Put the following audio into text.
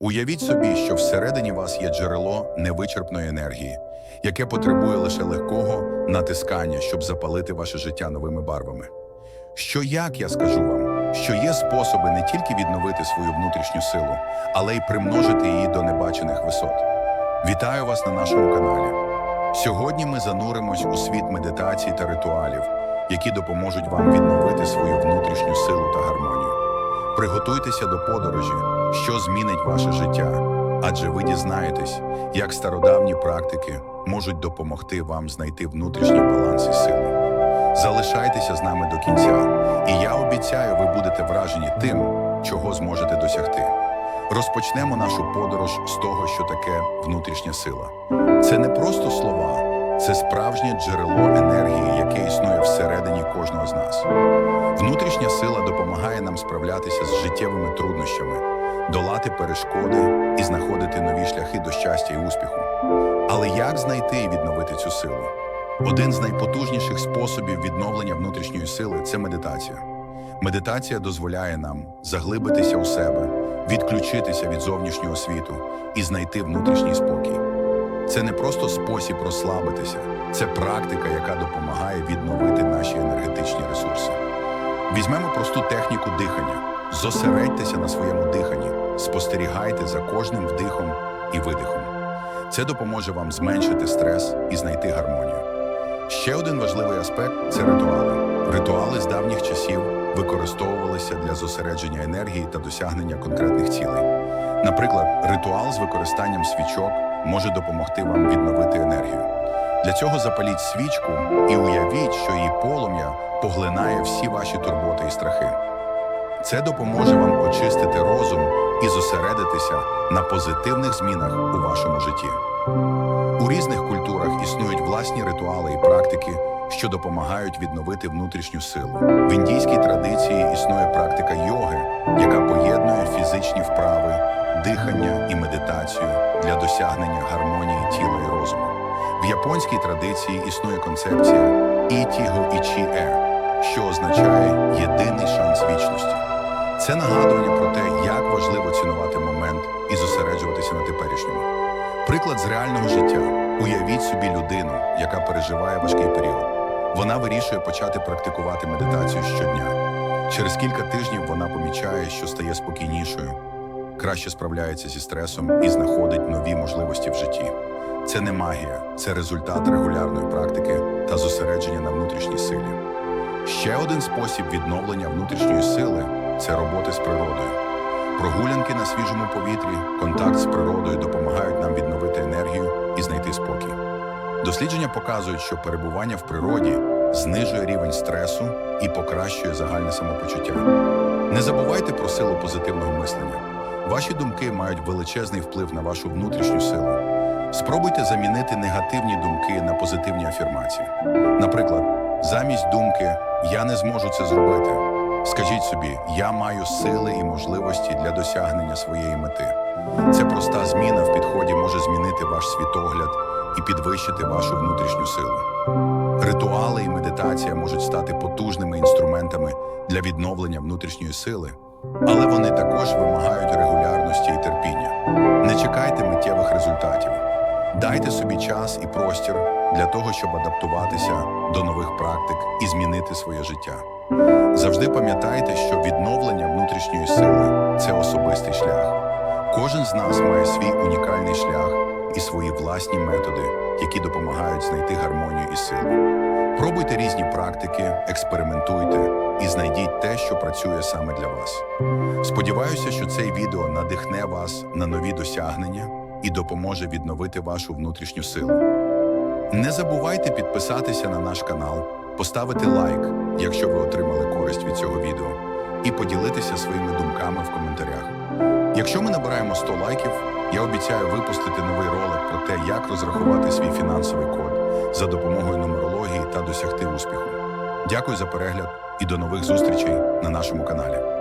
Уявіть собі, що всередині вас є джерело невичерпної енергії, яке потребує лише легкого натискання, щоб запалити ваше життя новими барвами. Що як я скажу вам, що є способи не тільки відновити свою внутрішню силу, але й примножити її до небачених висот. Вітаю вас на нашому каналі. Сьогодні ми зануримось у світ медитацій та ритуалів, які допоможуть вам відновити свою внутрішню силу та гармонію. Приготуйтеся до подорожі, що змінить ваше життя, адже ви дізнаєтесь, як стародавні практики можуть допомогти вам знайти внутрішній баланс і силу. Залишайтеся з нами до кінця, і я обіцяю, ви будете вражені тим, чого зможете досягти. Розпочнемо нашу подорож з того, що таке внутрішня сила. Це не просто слова, це справжнє джерело енергії, яке існує всередині кожного з нас. Внутрішня сила допомагає нам справлятися з життєвими труднощами, долати перешкоди і знаходити нові шляхи до щастя і успіху. Але як знайти і відновити цю силу? Один з найпотужніших способів відновлення внутрішньої сили це медитація. Медитація дозволяє нам заглибитися у себе, відключитися від зовнішнього світу і знайти внутрішній спокій. Це не просто спосіб розслабитися, це практика, яка допомагає відновити наші енергетичні ресурси. Візьмемо просту техніку дихання. Зосередьтеся на своєму диханні, спостерігайте за кожним вдихом і видихом. Це допоможе вам зменшити стрес і знайти гармонію. Ще один важливий аспект це ритуали. Ритуали з давніх часів використовувалися для зосередження енергії та досягнення конкретних цілей. Наприклад, ритуал з використанням свічок може допомогти вам відновити енергію. Для цього запаліть свічку і уявіть, що її полум'я поглинає всі ваші турботи і страхи. Це допоможе вам очистити розум і зосередитися на позитивних змінах у вашому житті. У різних культурах існують власні ритуали і практики, що допомагають відновити внутрішню силу. В індійській традиції існує практика йоги, яка поєднує фізичні вправи, дихання і медитацію для досягнення гармонії тіла і розуму. В японській традиції існує концепція «ітіго ічі-е», що означає єдиний шанс вічності. Це нагадування про те, як важливо цінувати момент і зосереджуватися на теперішньому. Приклад з реального життя. Уявіть собі людину, яка переживає важкий період. Вона вирішує почати практикувати медитацію щодня. Через кілька тижнів вона помічає, що стає спокійнішою, краще справляється зі стресом і знаходить нові можливості в житті. Це не магія, це результат регулярної практики та зосередження на внутрішній силі. Ще один спосіб відновлення внутрішньої сили це роботи з природою. Прогулянки на свіжому повітрі, контакт з природою допомагають нам відновити енергію і знайти спокій. Дослідження показують, що перебування в природі знижує рівень стресу і покращує загальне самопочуття. Не забувайте про силу позитивного мислення. Ваші думки мають величезний вплив на вашу внутрішню силу. Спробуйте замінити негативні думки на позитивні афірмації. Наприклад, замість думки Я не зможу це зробити. Скажіть собі, я маю сили і можливості для досягнення своєї мети. Ця проста зміна в підході може змінити ваш світогляд і підвищити вашу внутрішню силу. Ритуали і медитація можуть стати потужними інструментами для відновлення внутрішньої сили, але вони також вимагають регулярності і терпіння. Не чекайте миттєвих результатів. Дайте собі час і простір для того, щоб адаптуватися до нових практик і змінити своє життя. Завжди пам'ятайте, що відновлення внутрішньої сили це особистий шлях. Кожен з нас має свій унікальний шлях і свої власні методи, які допомагають знайти гармонію і силу. Пробуйте різні практики, експериментуйте і знайдіть те, що працює саме для вас. Сподіваюся, що цей відео надихне вас на нові досягнення і допоможе відновити вашу внутрішню силу. Не забувайте підписатися на наш канал, поставити лайк, якщо ви отримали користь від цього відео, і поділитися своїми думками в коментарях. Якщо ми набираємо 100 лайків, я обіцяю випустити новий ролик про те, як розрахувати свій фінансовий код за допомогою нумерології та досягти успіху. Дякую за перегляд і до нових зустрічей на нашому каналі.